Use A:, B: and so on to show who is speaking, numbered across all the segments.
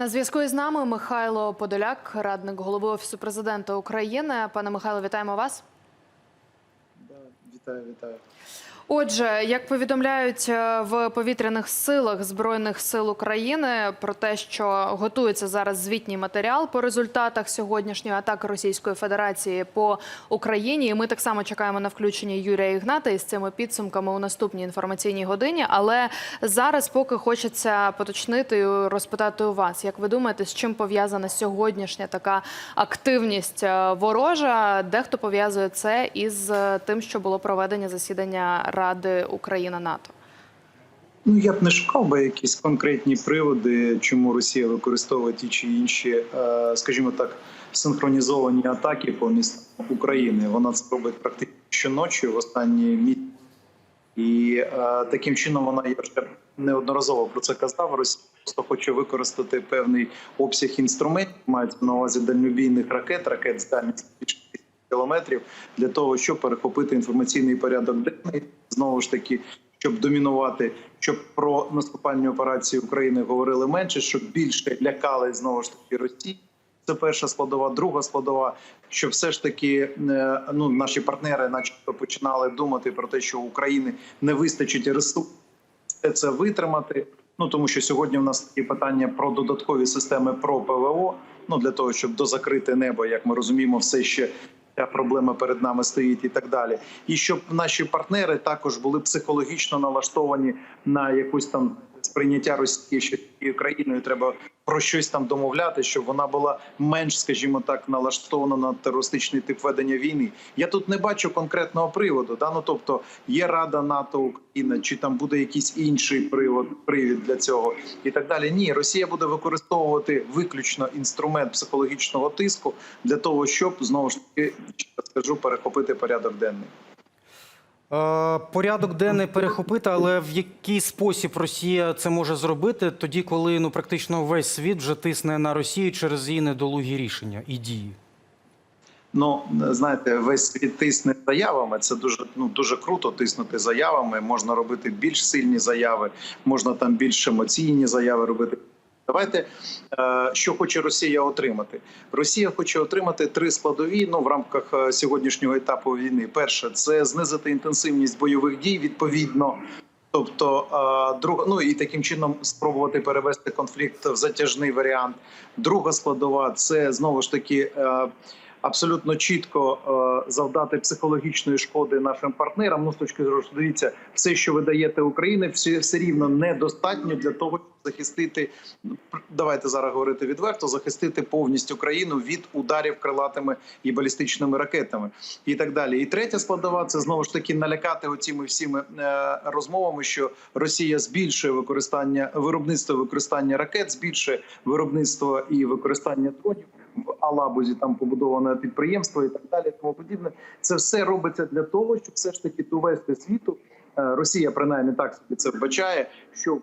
A: На зв'язку із нами Михайло Подоляк, радник голови офісу президента України. Пане Михайло, вітаємо вас.
B: Да, вітаю, вітаю.
A: Отже, як повідомляють е, в повітряних силах збройних сил України про те, що готується зараз звітній матеріал по результатах сьогоднішньої атаки Російської Федерації по Україні. І ми так само чекаємо на включення Юрія Ігната із цими підсумками у наступній інформаційній годині. Але зараз поки хочеться поточнити і розпитати у вас, як ви думаєте, з чим пов'язана сьогоднішня така активність е, ворожа? Дехто пов'язує це із е, тим, що було проведення засідання Ради Україна НАТО.
B: Ну я б не шукав би якісь конкретні приводи, чому Росія використовує ті чи інші, е, скажімо так, синхронізовані атаки по містам України. Вона це робить практично щоночі в останні місяці. І е, таким чином вона я вже неодноразово про це казав. Росія просто хоче використати певний обсяг інструментів, мається на увазі дальнобійних ракет, ракет з дальністю кілометрів для того, щоб перехопити інформаційний порядок денний, знову ж таки, щоб домінувати, щоб про наступальні операції України говорили менше, щоб більше лякали знову ж таки Росії. Це перша складова. Друга складова, що все ж таки е, ну наші партнери, начебто, починали думати про те, що України не вистачить ресурсів це витримати. Ну тому що сьогодні в нас такі питання про додаткові системи про ПВО. Ну для того, щоб дозакрити небо, як ми розуміємо, все ще проблема перед нами стоїть і так далі. І щоб наші партнери також були психологічно налаштовані на якусь там сприйняття Росії, що цією країною треба про щось там домовляти, щоб вона була менш, скажімо так, налаштована на терористичний тип ведення війни. Я тут не бачу конкретного приводу. Да? Ну, тобто є Рада НАТО Україна, чи там буде якийсь інший привод, привід для цього і так далі. Ні, Росія буде використовувати виключно інструмент психологічного тиску для того, щоб знову ж таки скажу перехопити порядок денний.
C: Е, Порядок денний перехопити, але в який спосіб Росія це може зробити тоді, коли ну практично весь світ вже тисне на Росію через її недолугі рішення і дії?
B: Ну знаєте, весь світ тисне заявами. Це дуже ну дуже круто тиснути заявами. Можна робити більш сильні заяви, можна там більш емоційні заяви робити. Давайте е, що хоче Росія отримати. Росія хоче отримати три складові. Ну в рамках е, сьогоднішнього етапу війни. Перше це знизити інтенсивність бойових дій відповідно. Тобто, е, друга, ну і таким чином спробувати перевести конфлікт в затяжний варіант. Друга складова це знову ж таки абсолютно чітко завдати психологічної шкоди нашим партнерам. Ну з точки зору, дивіться, все, що ви даєте Україні, все, все рівно недостатньо для того, захистити. Давайте зараз говорити відверто, захистити повністю країну від ударів крилатими і балістичними ракетами, і так далі. І третя складова це знову ж таки налякати оціми всіми е, розмовами, що Росія збільшує використання виробництво використання ракет, збільшує виробництво і використання дронів в Алабузі. Там побудоване підприємство і так далі. Тому подібне. Це все робиться для того, щоб все ж таки довести світу. Е, Росія принаймні так собі це вбачає, що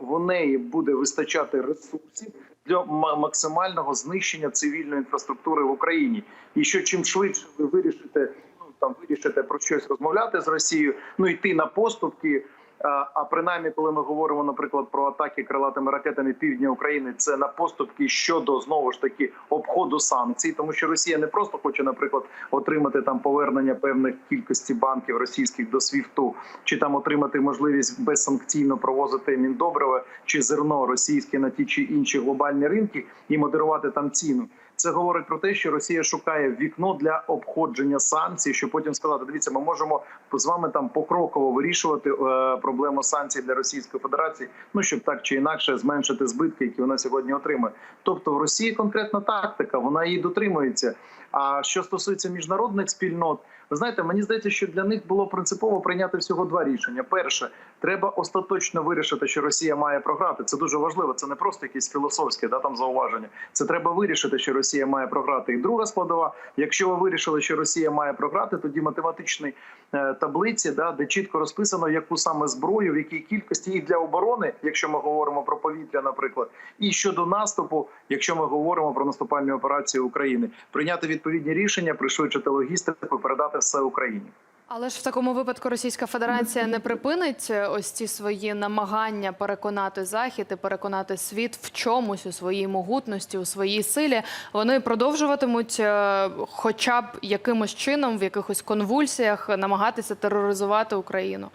B: в, неї буде вистачати ресурсів для максимального знищення цивільної інфраструктури в Україні. І що чим швидше ви вирішите, ну там вирішите про щось розмовляти з Росією, ну йти на поступки. А принаймні, коли ми говоримо, наприклад, про атаки крилатими ракетами півдня України, це на поступки щодо знову ж таки обходу санкцій, тому що Росія не просто хоче, наприклад, отримати там повернення певних кількості банків російських до СВІФТу, чи там отримати можливість безсанкційно провозити міндобриве чи зерно російське на ті чи інші глобальні ринки і модерувати там ціну. Це говорить про те, що Росія шукає вікно для обходження санкцій, щоб потім сказати: дивіться, ми можемо з вами там покроково вирішувати е, проблему санкцій для Російської Федерації. Ну щоб так чи інакше зменшити збитки, які вона сьогодні отримує. Тобто в Росії конкретна тактика, вона її дотримується. А що стосується міжнародних спільнот, ви знаєте, мені здається, що для них було принципово прийняти всього два рішення. Перше, треба остаточно вирішити, що Росія має програти. Це дуже важливо. Це не просто якісь філософське да там зауваження. Це треба вирішити, що Росія має програти. І друга складова, якщо ви вирішили, що Росія має програти, тоді математичні е, таблиці, да, де чітко розписано, яку саме зброю, в якій кількості і для оборони, якщо ми говоримо про повітря, наприклад, і щодо наступу, якщо ми говоримо про наступальні операції України, прийняти відповідні рішення, пришвидшити логістику, передати все Україні.
A: Але ж в такому випадку Російська Федерація не припинить е, ось ці свої намагання переконати Захід і переконати світ в чомусь у своїй могутності, у своїй силі. Вони продовжуватимуть, е, хоча б якимось чином, в якихось конвульсіях, намагатися тероризувати Україну.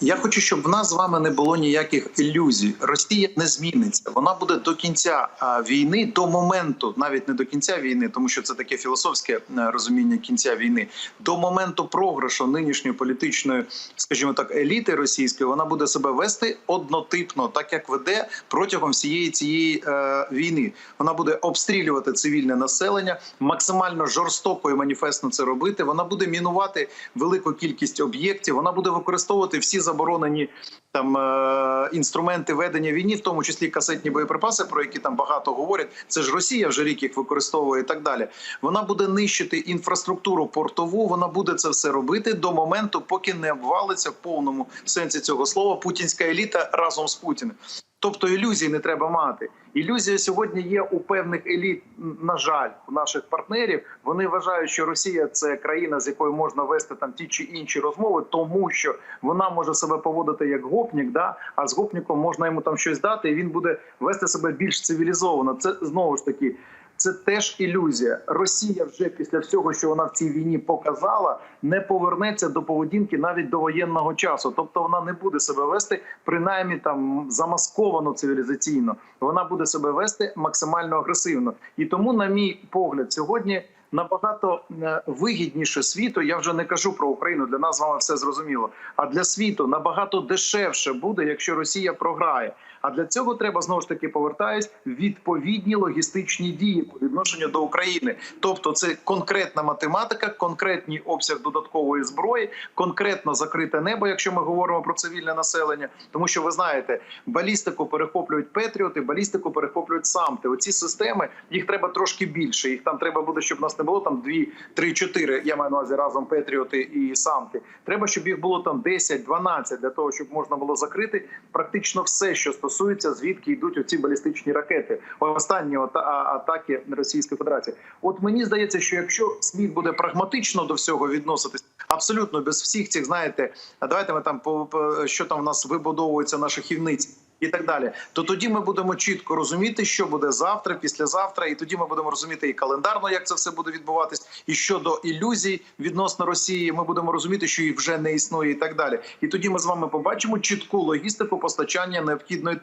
B: Я хочу, щоб в нас з вами не було ніяких ілюзій. Росія не зміниться. Вона буде до кінця війни, до моменту, навіть не до кінця війни, тому що це таке філософське е, розуміння кінця війни. До моменту програшу нинішньої політичної, скажімо так, еліти російської, вона буде себе вести однотипно, так як веде протягом всієї цієї е, війни. Вона буде обстрілювати цивільне населення, максимально жорстоко і маніфестно це робити. Вона буде мінувати велику кількість об'єктів. Вона буде використовувати всі заборонені там е, інструменти ведення війни, в тому числі касетні боєприпаси, про які там багато говорять. Це ж Росія вже рік їх використовує і так далі. Вона буде нищити інфраструктуру портову. Вона буде це все робити до моменту, поки не обвалиться в повному сенсі цього слова путінська еліта разом з Путіним. Тобто ілюзій не треба мати. Ілюзія сьогодні є у певних еліт. На жаль, у наших партнерів вони вважають, що Росія це країна, з якою можна вести там ті чи інші розмови, тому що вона може себе поводити як гопнік, да а з гопніком можна йому там щось дати, і він буде вести себе більш цивілізовано. Це знову ж таки. Це теж ілюзія. Росія вже після всього, що вона в цій війні показала, не повернеться до поведінки навіть до воєнного часу. Тобто вона не буде себе вести принаймні там замасковано цивілізаційно. Вона буде себе вести максимально агресивно. І тому, на мій погляд, сьогодні набагато е, вигідніше світу. Я вже не кажу про Україну. Для нас з вами все зрозуміло. А для світу набагато дешевше буде, якщо Росія програє. А для цього треба знову ж таки повертаюсь відповідні логістичні дії по відношенню до України. Тобто, це конкретна математика, конкретний обсяг додаткової зброї, конкретно закрите небо, якщо ми говоримо про цивільне населення. Тому що ви знаєте, балістику перехоплюють Петріоти, балістику перехоплюють самти. Оці системи їх треба трошки більше. Їх там треба буде, щоб нас не було там дві, три, чотири. Я маю на увазі разом Петріоти і самти. Треба, щоб їх було там 10, 12, для того, щоб можна було закрити практично все, що стосується звідки йдуть оці балістичні ракети. Останні ата- атаки Російської Федерації. От мені здається, що якщо світ буде прагматично до всього відноситись, абсолютно без всіх цих, знаєте, давайте ми там по що там в нас вибудовується на шахівниці. І так далі, то тоді ми будемо чітко розуміти, що буде завтра, післязавтра, і тоді ми будемо розуміти і календарно, як це все буде відбуватись, і щодо ілюзій відносно Росії, ми будемо розуміти, що їх вже не існує, і так далі. І тоді ми з вами побачимо чітку логістику постачання необхідної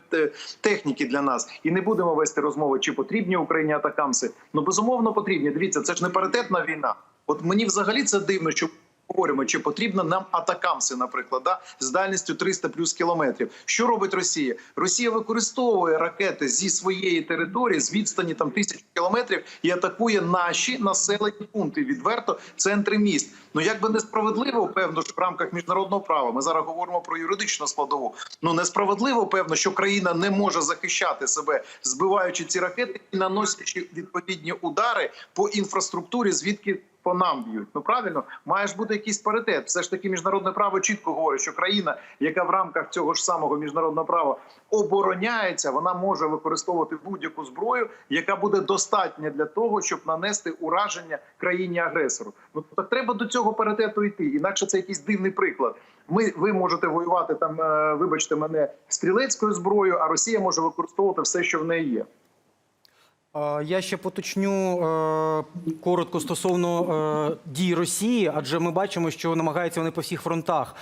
B: техніки для нас, і не будемо вести розмови, чи потрібні Україні атакамси. Ну безумовно потрібні. Дивіться, це ж не паритетна війна. От мені взагалі це дивно, що говоримо, чи потрібно нам атакамси, наприклад, да, з дальністю 300 плюс кілометрів. Що робить Росія? Росія використовує ракети зі своєї території з відстані там тисяч кілометрів і атакує наші населені пункти відверто центри міст. Ну як би несправедливо, певно, ж в рамках міжнародного права. Ми зараз говоримо про юридичну складову. Ну несправедливо, певно, що країна не може захищати себе, збиваючи ці ракети і наносячи відповідні удари по інфраструктурі, звідки по нам б'ють. Ну правильно, має ж бути якийсь паритет. Все ж таки, міжнародне право чітко говорить, що країна, яка в рамках цього ж самого міжнародного права обороняється, вона може використовувати будь-яку зброю, яка буде достатня для того, щоб нанести ураження країні агресору. Ну так треба до цього паритету йти. Інакше це якийсь дивний приклад. Ми ви можете воювати там, е, вибачте мене, стрілецькою зброєю, а Росія може використовувати все, що в неї є.
C: Е, Я ще поточню е, коротко стосовно е, дій Росії, адже ми бачимо, що намагаються вони по всіх фронтах,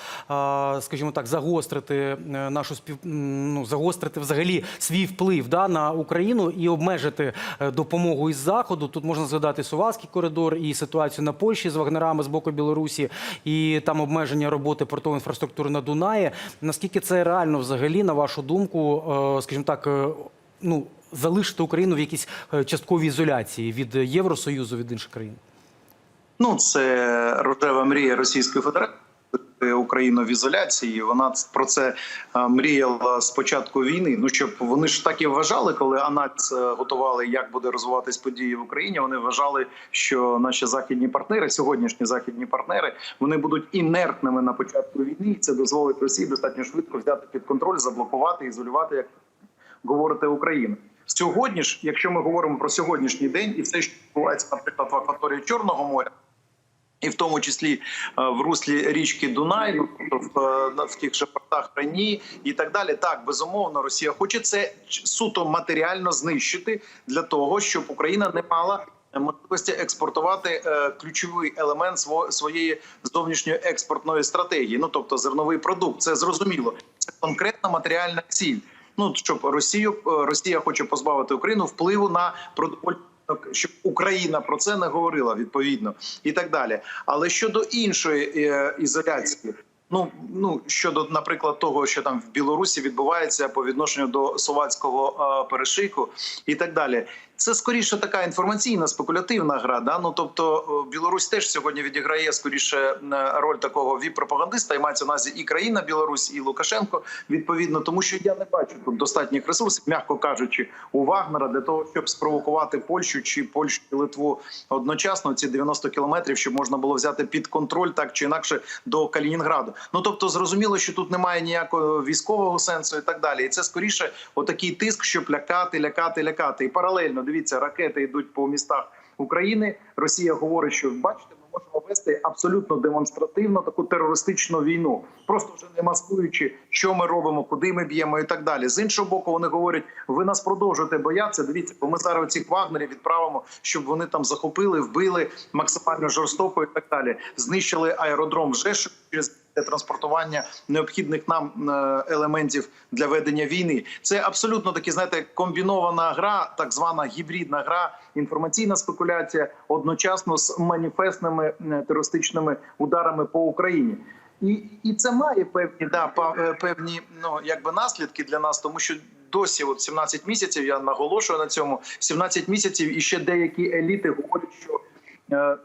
C: скажімо так, загострити нашу спів... ну, загострити взагалі свій вплив да, на Україну і обмежити допомогу із заходу. Тут можна згадати Сувалський коридор і ситуацію на Польщі з вагнерами з боку Білорусі, і там обмеження роботи портової інфраструктури на Дунаї. Наскільки це реально взагалі, на вашу думку, скажімо так, ну залишити Україну в якійсь е, частковій ізоляції від Євросоюзу від інших країн?
B: Ну, це рожева мрія Російської Федерації. Україну в ізоляції. Вона про це е, мріяла з початку війни. Ну щоб вони ж так і вважали, коли аналіз е, готували, як буде розвиватись події в Україні. Вони вважали, що наші західні партнери, сьогоднішні західні партнери, вони будуть інертними на початку війни. І це дозволить Росії достатньо швидко взяти під контроль, заблокувати, ізолювати, як говорите Україну. Сьогодні ж, якщо ми говоримо про сьогоднішній день і все, що відбувається, наприклад, в акваторії Чорного моря І в тому числі е, в руслі річки Дунай, в, е, в тих же портах Рені і так далі. Так, безумовно, Росія хоче це суто матеріально знищити для того, щоб Україна не мала можливості експортувати е, ключовий елемент сво- своєї зовнішньої експортної стратегії. Ну тобто зерновий продукт. Це зрозуміло. Це конкретна матеріальна ціль. Ну щоб Росію е, Росія хоче позбавити Україну впливу на продовольчий щоб Україна про це не говорила відповідно і так далі. Але щодо іншої е, ізоляції. Ну ну щодо, наприклад, того, що там в Білорусі відбувається по відношенню до словацького е, перешийку і так далі. Це скоріше така інформаційна спекулятивна гра. Да? Ну тобто е, Білорусь теж сьогодні відіграє скоріше е, роль такого віп-пропагандиста, і мається на і країна Білорусь, і Лукашенко відповідно, тому що я не бачу тут достатніх ресурсів, м'яко кажучи, у Вагнера для того, щоб спровокувати Польщу чи Польщу і Литву одночасно ці 90 кілометрів, щоб можна було взяти під контроль так чи інакше до Калінінграду. Ну тобто, зрозуміло, що тут немає ніякого військового сенсу і так далі. І це скоріше отакий тиск, щоб лякати, лякати, лякати. І паралельно дивіться, ракети йдуть по містах України. Росія говорить, що бачите, ми можемо вести абсолютно демонстративно таку терористичну війну, просто вже не маскуючи, що ми робимо, куди ми б'ємо і так далі. З іншого боку, вони говорять: ви нас продовжуєте боятися. Дивіться, бо ми зараз цих вагнерів відправимо, щоб вони там захопили, вбили максимально жорстоко і так далі. Знищили аеродром вже через транспортування необхідних нам е, елементів для ведення війни. Це абсолютно таки, знаєте, комбінована гра, так звана гібридна гра, інформаційна спекуляція одночасно з маніфестними е, терористичними ударами по Україні. І, і це має певні да е, певні ну якби наслідки для нас, тому що досі, от 17 місяців, я наголошую на цьому 17 місяців, і ще деякі еліти говорять, що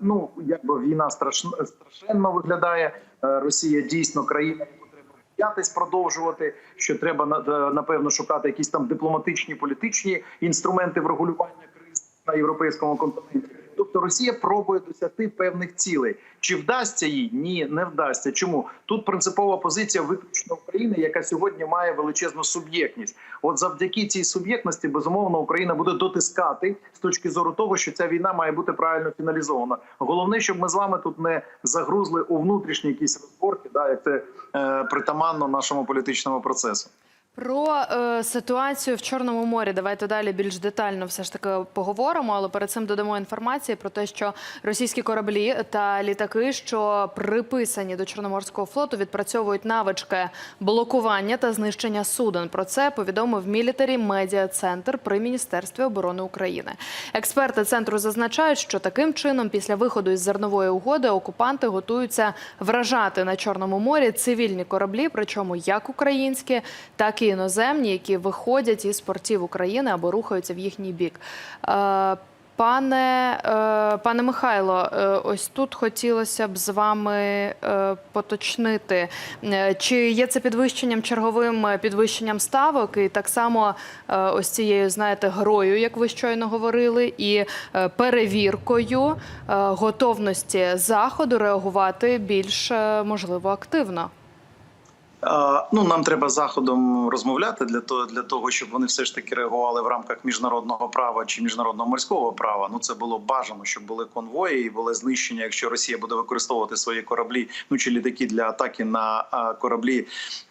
B: ну якби війна страшно страшенно виглядає. Е, Росія дійсно країна, яку треба боятись продовжувати. Що треба е, напевно шукати якісь там дипломатичні політичні інструменти врегулювання криз на європейському континенті. Тобто Росія пробує досягти певних цілей. Чи вдасться їй? Ні, не вдасться. Чому тут принципова позиція виключно України, яка сьогодні має величезну суб'єктність? От завдяки цій суб'єктності, безумовно, Україна буде дотискати з точки зору того, що ця війна має бути правильно фіналізована. Головне, щоб ми з вами тут не загрузли у внутрішні якісь розборки, да, як це е, притаманно нашому політичному процесу.
A: Про е, ситуацію в Чорному морі давайте далі більш детально все ж таки поговоримо, але перед цим додамо інформації про те, що російські кораблі та літаки, що приписані до Чорноморського флоту, відпрацьовують навички блокування та знищення суден. Про це повідомив мілітарі медіа центр при міністерстві оборони України. Експерти центру зазначають, що таким чином, після виходу із зернової угоди, окупанти готуються вражати на Чорному морі цивільні кораблі, причому як українські, так і іноземні, які виходять із портів України або рухаються в їхній бік. Е, Пане, е, пане Михайло, е, ось тут хотілося б з вами поточнити, чи є це підвищенням черговим підвищенням ставок, і так само ось цією, знаєте, грою, як ви щойно говорили, і перевіркою готовності заходу реагувати більш можливо активно.
B: Ну, нам треба заходом розмовляти для того, для того, щоб вони все ж таки реагували в рамках міжнародного права чи міжнародного морського права. Ну це було бажано, щоб були конвої і були знищення, якщо Росія буде використовувати свої кораблі, ну чи літаки для атаки на кораблі.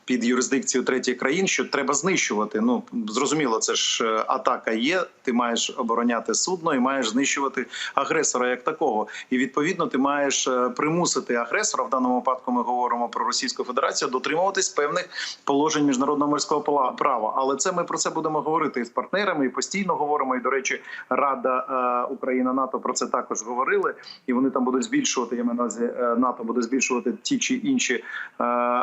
B: Під юрисдикцію третіх країн, що треба знищувати. Ну зрозуміло, це ж е, атака є. Ти маєш обороняти судно і маєш знищувати агресора як такого. І відповідно ти маєш е, примусити агресора. В даному випадку ми говоримо про Російську Федерацію, дотримуватись певних положень міжнародного морського права. Але це ми про це будемо говорити з партнерами, і постійно говоримо. І до речі, Рада е, Україна НАТО про це також говорили. І вони там будуть збільшувати. Я маю на увазі, НАТО буде збільшувати ті чи інші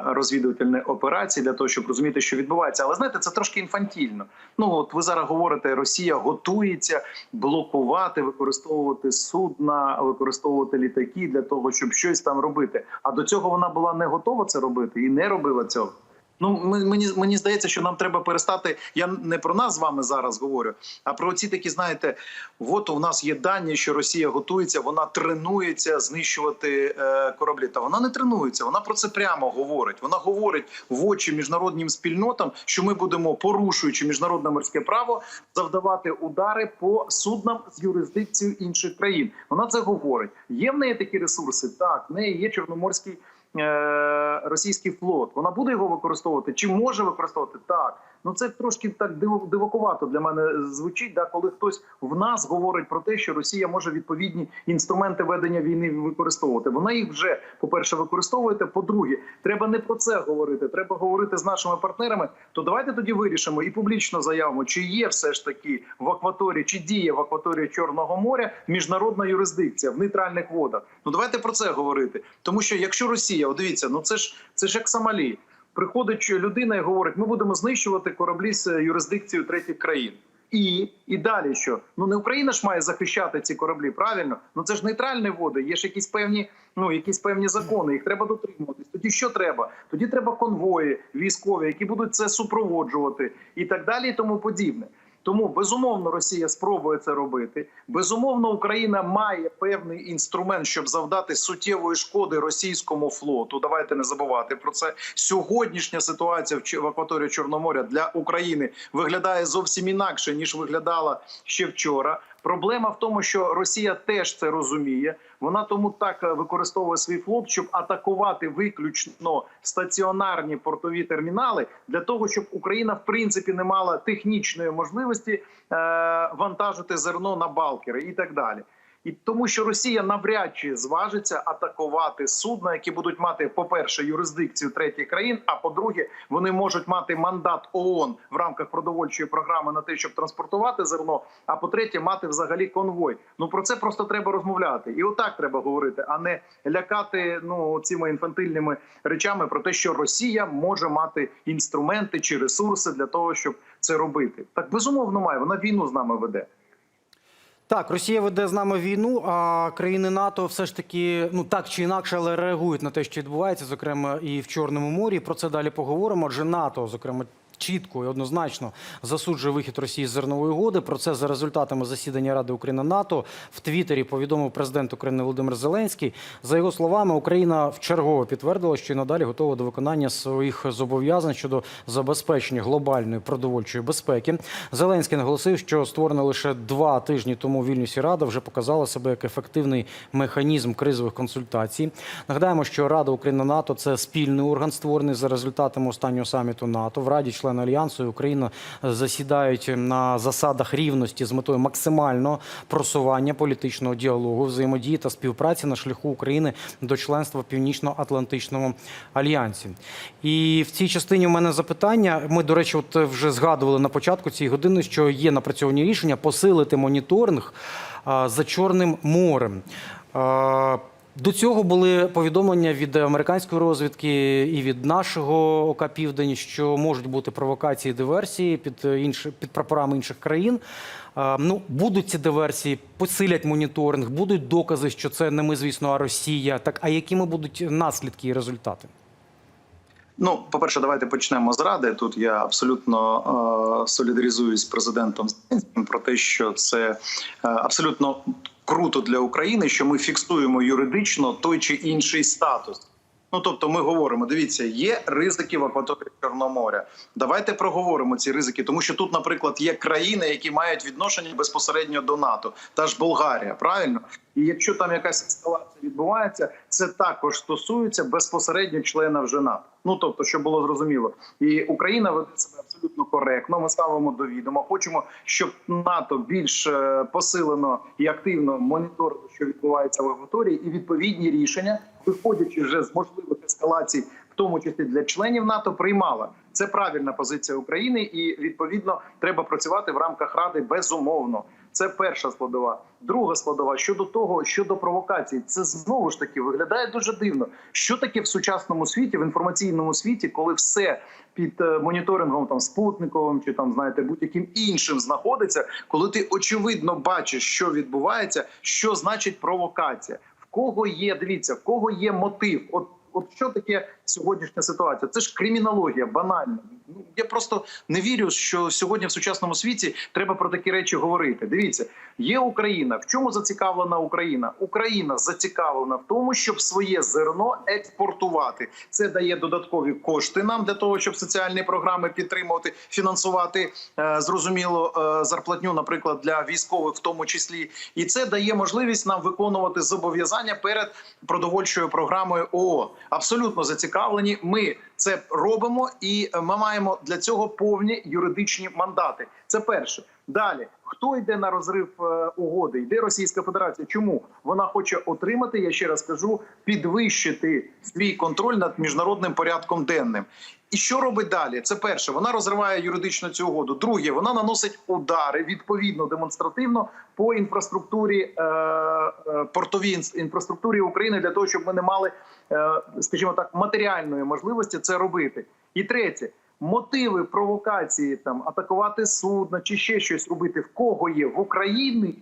B: розвідувальні операції для того, щоб розуміти, що відбувається. Але знаєте, це трошки інфантільно. Ну от ви зараз говорите, Росія готується блокувати, використовувати судна, використовувати літаки для того, щоб щось там робити. А до цього вона була не готова це робити і не робила цього. Ну мені мені здається, що нам треба перестати. Я не про нас з вами зараз говорю, а про ці такі, знаєте, от у нас є дані, що Росія готується, вона тренується знищувати е, кораблі. Та вона не тренується. Вона про це прямо говорить. Вона говорить в очі міжнародним спільнотам, що ми будемо порушуючи міжнародне морське право, завдавати удари по суднам з юрисдикцією інших країн. Вона це говорить. Є в неї такі ресурси? Так, в неї є чорноморський російський флот. Вона буде його використовувати чи може використовувати так. Ну це трошки так дивакувато для мене звучить. Да, коли хтось в нас говорить про те, що Росія може відповідні інструменти ведення війни використовувати. Вона їх вже по перше використовує. По-друге, треба не про це говорити. Треба говорити з нашими партнерами. То давайте тоді вирішимо і публічно заявимо, чи є все ж таки в акваторії, чи діє в акваторії Чорного моря міжнародна юрисдикція в нейтральних водах. Ну давайте про це говорити. Тому що якщо Росія, от дивіться, ну це ж це ж як Сомалі. Приходить людина і говорить: ми будемо знищувати кораблі з юрисдикцією третіх країн. І, і далі що? Ну не Україна ж має захищати ці кораблі, правильно? Ну це ж нейтральні води, є ж якісь певні, ну якісь певні закони, їх треба дотримуватись. Тоді що треба? Тоді треба конвої військові, які будуть це супроводжувати, і так далі, і тому подібне. Тому безумовно Росія спробує це робити. Безумовно, Україна має певний інструмент, щоб завдати суттєвої шкоди російському флоту. Давайте не забувати про це. Сьогоднішня ситуація в акваторії Чорноморя для України виглядає зовсім інакше ніж виглядала ще вчора. Проблема в тому, що Росія теж це розуміє. Вона тому так е, використовує свій флот, щоб атакувати виключно стаціонарні портові термінали для того, щоб Україна в принципі не мала технічної можливості е, вантажити зерно на балкери і так далі. І тому, що Росія навряд чи зважиться атакувати судна, які будуть мати, по-перше, юрисдикцію третіх країн. А по-друге, вони можуть мати мандат ООН в рамках продовольчої програми на те, щоб транспортувати зерно. А по-третє, мати взагалі конвой. Ну про це просто треба розмовляти, і отак треба говорити, а не лякати ну цими інфантильними речами про те, що Росія може мати інструменти чи ресурси для того, щоб це робити. Так безумовно має. Вона війну з нами веде.
C: Так, Росія веде з нами війну, а країни НАТО все ж таки ну так чи інакше, але реагують на те, що відбувається, зокрема і в Чорному морі. Про це далі поговоримо. Адже НАТО, зокрема. Чітко і однозначно засуджує вихід Росії з зернової угоди. Про це за результатами засідання Ради Україна НАТО в Твіттері повідомив президент України Володимир Зеленський. За його словами, Україна вчергово підтвердила, що і надалі готова до виконання своїх зобов'язань щодо забезпечення глобальної продовольчої безпеки. Зеленський наголосив, що створена лише два тижні тому Вільнюсі Рада вже показала себе як ефективний механізм кризових консультацій. Нагадаємо, що Рада Україна НАТО це спільний орган, створений за результатами останнього саміту НАТО. В Раді члени альянсу і Україна засідають на засадах рівності з метою максимального просування політичного діалогу, взаємодії та співпраці на шляху України до членства в Північно-Атлантичному альянсі. І в цій частині у мене запитання. Ми, до речі, от вже згадували на початку цієї години, що є напрацьовані рішення посилити моніторинг за Чорним морем. До цього були повідомлення від американської розвідки і від нашого ОК Південь, що можуть бути провокації диверсії під інші під прапорами інших країн. А, Ну будуть ці диверсії, посилять моніторинг, будуть докази, що це не ми, звісно, а Росія. Так а якими будуть наслідки і результати?
B: Ну, по-перше, давайте почнемо з ради. Тут я абсолютно е, солідаризуюсь з президентом про те, що це е, абсолютно круто для України, що ми фіксуємо юридично той чи інший статус. Ну тобто, ми говоримо: дивіться, є ризики в акваторії Чорноморя. Давайте проговоримо ці ризики, тому що тут, наприклад, є країни, які мають відношення безпосередньо до НАТО, та ж Болгарія, правильно? І якщо там якась ескалація відбувається, це також стосується безпосередньо члена вже НАТО. Ну тобто, щоб було зрозуміло, і Україна веде себе абсолютно коректно. Ми ставимо до відома. Хочемо, щоб НАТО більш е, посилено і активно моніторило, що відбувається в акваторії, і відповідні рішення, виходячи вже з можливих ескалацій, в тому числі для членів НАТО, приймала. Це правильна позиція України, і відповідно треба працювати в рамках ради безумовно. Це перша складова. Друга складова щодо того, щодо провокацій, це знову ж таки виглядає дуже дивно. Що таке в сучасному світі, в інформаційному світі, коли все під е, моніторингом там спутниковим чи там знаєте будь-яким іншим знаходиться, коли ти очевидно бачиш, що відбувається, що значить провокація, в кого є, дивіться, в кого є мотив. От от що таке сьогоднішня ситуація? Це ж кримінологія, банальна. Ну я просто не вірю, що сьогодні в сучасному світі треба про такі речі говорити. Дивіться, є Україна. В чому зацікавлена Україна? Україна зацікавлена в тому, щоб своє зерно експортувати. Це дає додаткові кошти нам для того, щоб соціальні програми підтримувати, фінансувати е, зрозуміло е, зарплатню, наприклад, для військових, в тому числі, і це дає можливість нам виконувати зобов'язання перед продовольчою програмою ООН. Абсолютно зацікавлені. Ми це робимо, і е, ми маємо для цього повні юридичні мандати. Це перше. Далі хто йде на розрив е, угоди? Йде Російська Федерація. Чому вона хоче отримати? Я ще раз кажу, підвищити свій контроль над міжнародним порядком денним. І що робить далі? Це перше, вона розриває юридично цю угоду. Друге, вона наносить удари відповідно демонстративно по інфраструктурі е, е, портовій інфраструктурі України для того, щоб ми не мали, е, скажімо так, матеріальної можливості це робити. І третє. Мотиви провокації там атакувати судно чи ще щось робити в кого є в Україні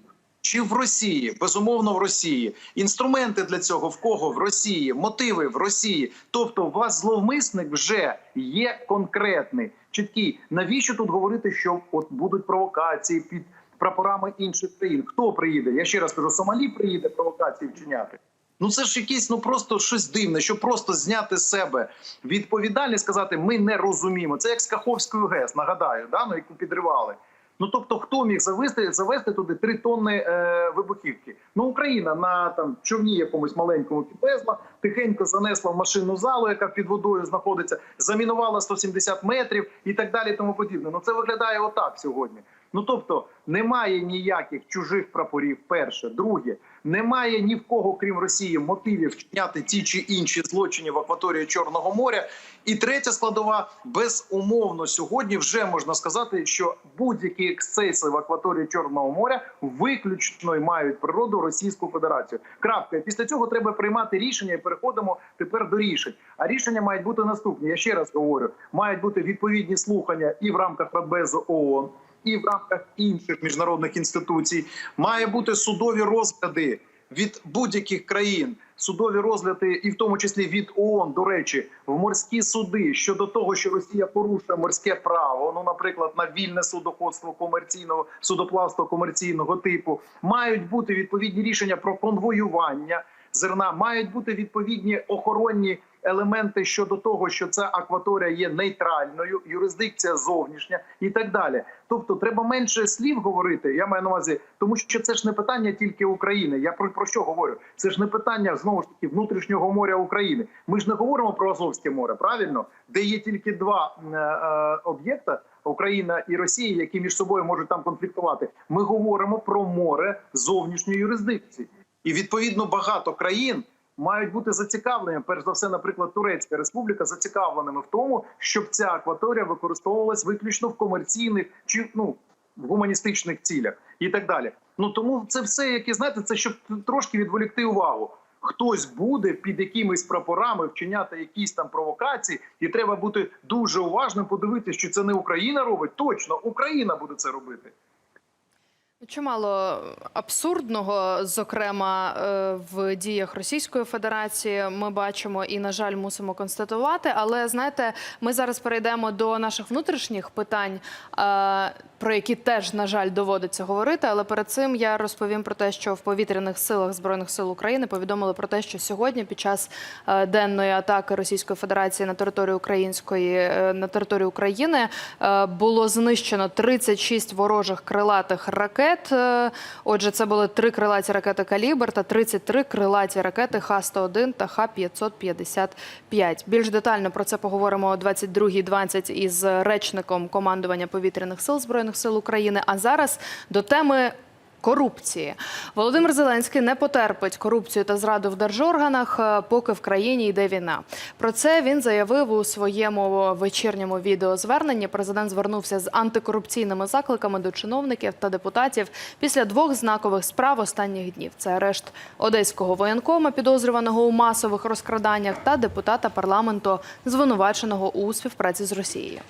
B: чи в Росії? Безумовно, в Росії. Інструменти для цього в кого в Росії, мотиви в Росії. Тобто, у вас зловмисник вже є конкретний, чіткий. Навіщо тут говорити, що от будуть провокації під прапорами інших країн? Хто приїде? Я ще раз кажу, Сомалі приїде провокації вчиняти. Ну це ж якесь ну просто щось дивне, щоб просто зняти з себе відповідальність, сказати, ми не розуміємо. Це як з Каховською ГЕС, нагадаю, да, ну, яку підривали. Ну тобто, хто міг завести завести туди три тонни е, вибухівки? Ну Україна на там човні якомусь маленькому підвезла, тихенько занесла в машину залу, яка під водою знаходиться, замінувала 170 метрів і так далі. Тому подібне. Ну це виглядає отак сьогодні. Ну тобто немає ніяких чужих прапорів. Перше, друге, немає ні в кого, крім Росії, мотивів вчиняти ті чи інші злочини в акваторії Чорного моря. І третя складова безумовно сьогодні вже можна сказати, що будь-які ексцеси в акваторії Чорного моря виключно й мають природу Російську Федерацію. Крапка. Після цього треба приймати рішення і переходимо тепер до рішень. А рішення мають бути наступні. Я ще раз говорю: мають бути відповідні слухання і в рамках Радбезу ООН і в рамках інших міжнародних інституцій має бути судові розгляди від будь-яких країн. Судові розгляди, і в тому числі від ООН, до речі, в морські суди щодо того, що Росія порушує морське право, ну, наприклад, на вільне судоходство комерційного судоплавства комерційного типу, мають бути відповідні рішення про конвоювання зерна, мають бути відповідні охоронні елементи щодо того, що ця акваторія є нейтральною, юрисдикція зовнішня і так далі. Тобто, треба менше слів говорити. Я маю на увазі, тому що це ж не питання тільки України. Я про, про що говорю? Це ж не питання знову ж таки внутрішнього моря України. Ми ж не говоримо про Азовське море, правильно, де є тільки два е, е, об'єкта. Україна і Росія, які між собою можуть там конфліктувати. Ми говоримо про море зовнішньої юрисдикції, і відповідно багато країн мають бути зацікавлені. Перш за все, наприклад, Турецька Республіка зацікавленими в тому, щоб ця акваторія використовувалась виключно в комерційних чи ну в гуманістичних цілях і так далі. Ну тому це все, яке знаєте, це щоб трошки відволікти увагу. Хтось буде під якимись прапорами вчиняти якісь там провокації, і треба бути дуже уважним, подивитися, що це не Україна робить. Точно Україна буде це робити.
A: Чимало абсурдного, зокрема е, в діях Російської Федерації, ми бачимо і, на жаль, мусимо констатувати. Але знаєте, ми зараз перейдемо до наших внутрішніх питань, е, про які теж, на жаль, доводиться говорити. Але перед цим я розповім про те, що в повітряних силах збройних сил України повідомили про те, що сьогодні, під час е, денної атаки Російської Федерації на територію української на територію України було знищено 36 ворожих крилатих ракет. Е, Отже, це були три крилаті ракети «Калібр» та 33 крилаті ракети Х-101 та Х-555. Більш детально про це поговоримо о 22.20 із речником командування повітряних сил Збройних сил України. А зараз до теми корупції. Володимир Зеленський не потерпить корупцію та зраду в держорганах, е, поки в країні йде війна. Про це він заявив у своєму вечірньому відеозверненні. Президент звернувся з антикорупційними закликами до чиновників та депутатів після двох знакових справ останніх днів. Це арешт одеського воєнкома, підозрюваного у масових розкраданнях, та депутата парламенту, звинуваченого у співпраці з Росією.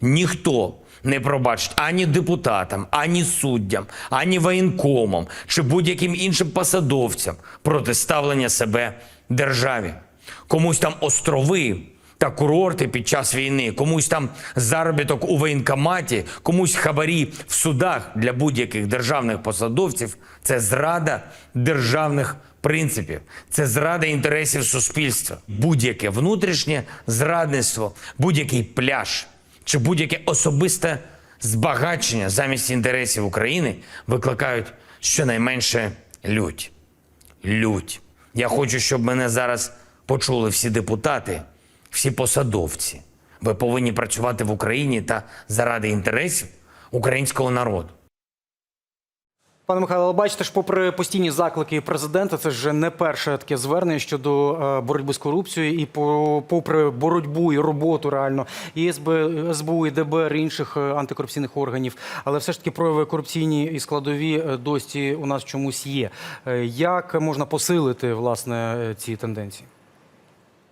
D: Ніхто не пробачить ані депутатам, ані суддям, ані воєнкомам чи будь-яким іншим посадовцям протиставлення себе державі. Комусь там острови та курорти під час війни, комусь там заробіток у воєнкоматі, комусь хабарі в судах для будь-яких державних посадовців це зрада державних принципів, це зрада інтересів суспільства, будь-яке внутрішнє зрадництво, будь-який пляж чи будь-яке особисте збагачення замість інтересів України викликають щонайменше лють. Лють. Я хочу, щоб мене зараз почули всі депутати, всі посадовці. Ви повинні працювати в Україні та заради інтересів українського народу.
C: Пане Михайло, бачите ж, попри постійні заклики президента, це ж не перше таке звернення щодо е, боротьби з корупцією, і по, попри боротьбу і роботу реально і СБ, СБУ, і ДБР, і інших е, антикорупційних органів, але все ж таки прояви корупційні і складові е, досі у нас чомусь є. Як можна посилити власне ці тенденції?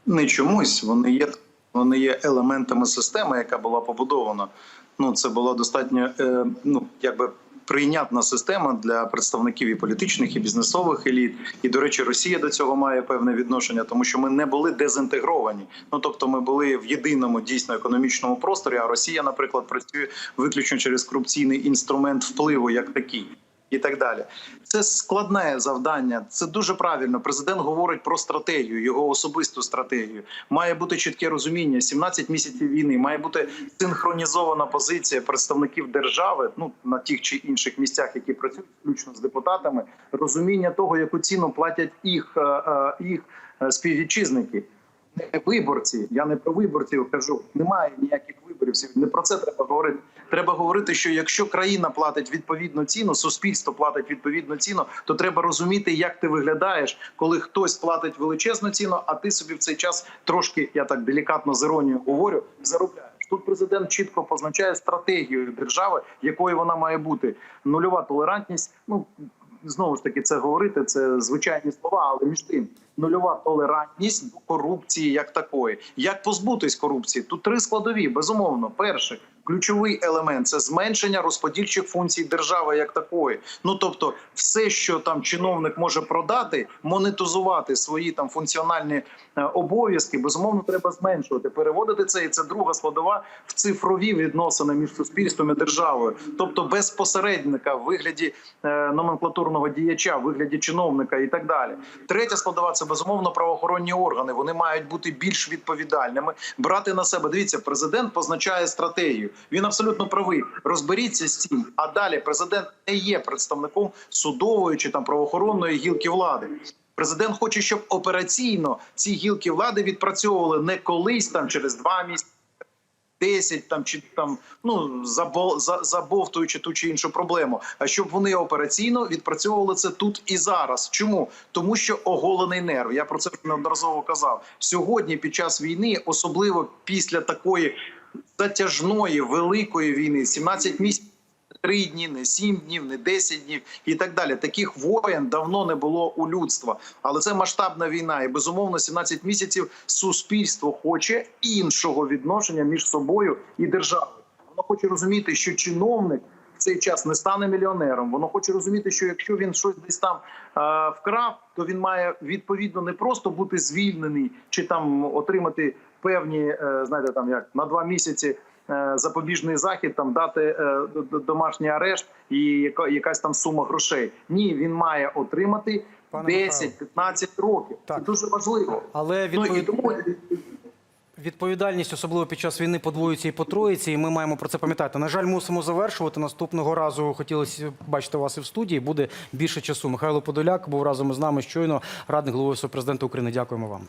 B: не чомусь. Вони є вони є елементами системи, яка була побудована. Ну це була достатньо е, ну якби. Прийнятна система для представників і політичних, і бізнесових еліт. І до речі, Росія до цього має певне відношення, тому що ми не були дезінтегровані. Ну тобто, ми були в єдиному дійсно економічному просторі. А Росія, наприклад, працює виключно через корупційний інструмент впливу, як такий. І так далі, це складне завдання. Це дуже правильно. Президент говорить про стратегію, його особисту стратегію. Має бути чітке розуміння. 17 місяців війни має бути синхронізована позиція представників держави. Ну на тих чи інших місцях, які працюють, включно з депутатами. Розуміння того, яку ціну платять їх, е, е, їх е, співвітчизники. Не виборці, я не про виборців кажу. Немає ніяких виборів. Не про це треба говорити. Треба говорити, що якщо країна платить відповідну ціну, суспільство платить відповідну ціну, то треба розуміти, як ти виглядаєш, коли хтось платить величезну ціну, а ти собі в цей час трошки, я так делікатно з іронією говорю, заробляєш. Тут президент чітко позначає стратегію держави, якою вона має бути. Нульова толерантність. Ну знову ж таки, це говорити, це звичайні слова, але між тим нульова толерантність корупції як такої. Як позбутись корупції? Тут три складові. Безумовно, перше. Ключовий елемент це зменшення розподільчих функцій держави як такої. Ну тобто, все, що там чиновник може продати, монетизувати свої там функціональні е, обов'язки, безумовно, треба зменшувати, переводити це, і це друга складова в цифрові відносини між суспільством і державою, тобто без посередника в вигляді е, номенклатурного діяча, в вигляді чиновника і так далі. Третя складова це безумовно правоохоронні органи. Вони мають бути більш відповідальними, брати на себе. Дивіться, президент позначає стратегію. Він абсолютно правий. Розберіться з цим. А далі президент не є представником судової чи там правоохоронної гілки влади. Президент хоче, щоб операційно ці гілки влади відпрацьовували не колись там через два місяці. 10 там чи там ну забол, за, забовтуючи ту чи іншу проблему. А щоб вони операційно відпрацьовували це тут і зараз. Чому тому, що оголений нерв? Я про це неодноразово казав сьогодні. Під час війни, особливо після такої затяжної великої війни, 17 місяців. Три дні, не сім днів, не 10 днів і так далі. Таких воєн давно не було у людства, але це масштабна війна, і безумовно 17 місяців суспільство хоче іншого відношення між собою і державою. Воно хоче розуміти, що чиновник в цей час не стане мільйонером. Воно хоче розуміти, що якщо він щось десь там е, вкрав, то він має відповідно не просто бути звільнений чи там отримати певні, е, знаєте, там як на два місяці е, запобіжний захід, там дати е, домашній арешт і якась там сума грошей. Ні, він має отримати
C: Пане
B: 10-15 років.
C: Так.
B: Це дуже важливо.
C: Але
B: Ну і тому
C: Відповідальність, особливо під час війни, подвоюється і потроїться, і ми маємо про це пам'ятати. На жаль, мусимо завершувати. Наступного разу хотілося бачити вас і в студії. Буде більше часу. Михайло Подоляк був разом із нами щойно, радник голови президента України. Дякуємо вам.